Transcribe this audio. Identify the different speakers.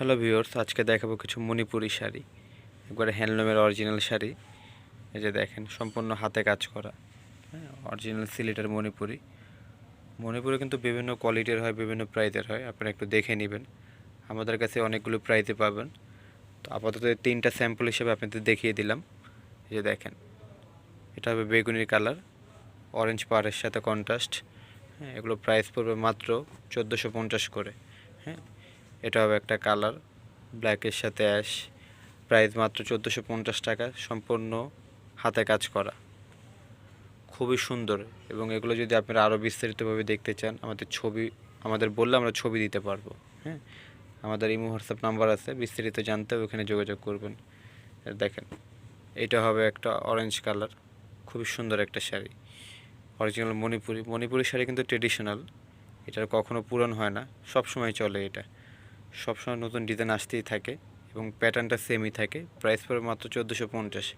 Speaker 1: Hello viewers আজকে দেখাবো কিছু মণিপুরি শাড়ি। একবারে হ্যান্ডলুমের অরিজিনাল শাড়ি। এই যে দেখেন, সম্পূর্ণ হাতে কাজ করা। হ্যাঁ অরিজিনাল সিলেটের মণিপুরি। মণিপুরি কিন্তু বিভিন্ন কোয়ালিটির হয়, বিভিন্ন প্রাইজের হয়। আপনারা একটু দেখে নেবেন। আমাদের কাছে অনেকগুলো প্রাইজে পাবেন। তো আপাতত তিনটা স্যাম্পল হিসেবে আপনাদের দেখিয়ে দিলাম। এই যে দেখেন, এটা হবে বেগুনির কালার অরেঞ্জ পাড়ের সাথে কন্ট্রাস্ট হ্যাঁ এগুলো প্রাইস পড়বে মাত্র চোদ্দোশো করে। হ্যাঁ এটা হবে একটা কালার ব্ল্যাকের সাথে অ্যাশ প্রাইস মাত্র চোদ্দোশো পঞ্চাশ টাকা, সম্পূর্ণ হাতে কাজ করা। খুবই সুন্দর এবং এগুলো যদি আপনারা আরও বিস্তারিতভাবে দেখতে চান, আমাদের ছবি, আমাদের বললে আমরা ছবি দিতে পারব হ্যাঁ? আমাদের ইমো, হোয়াটসঅ্যাপ নাম্বার আছে, বিস্তারিত জানতে ওখানে যোগাযোগ করবেন। দেখেন, এটা হবে একটা অরেঞ্জ কালার খুবই সুন্দর একটা শাড়ি। অরিজিনাল মণিপুরি মণিপুরি শাড়ি কিন্তু ট্রেডিশনাল এটার কখনো পূরণ হয় না সব সময় চলে এটা। সবসময় নতুন ডিজাইন আসতেই থাকে এবং প্যাটার্নটা সেমই থাকে। প্রাইস পড়ে মাত্র চোদ্দোশো পঞ্চাশ।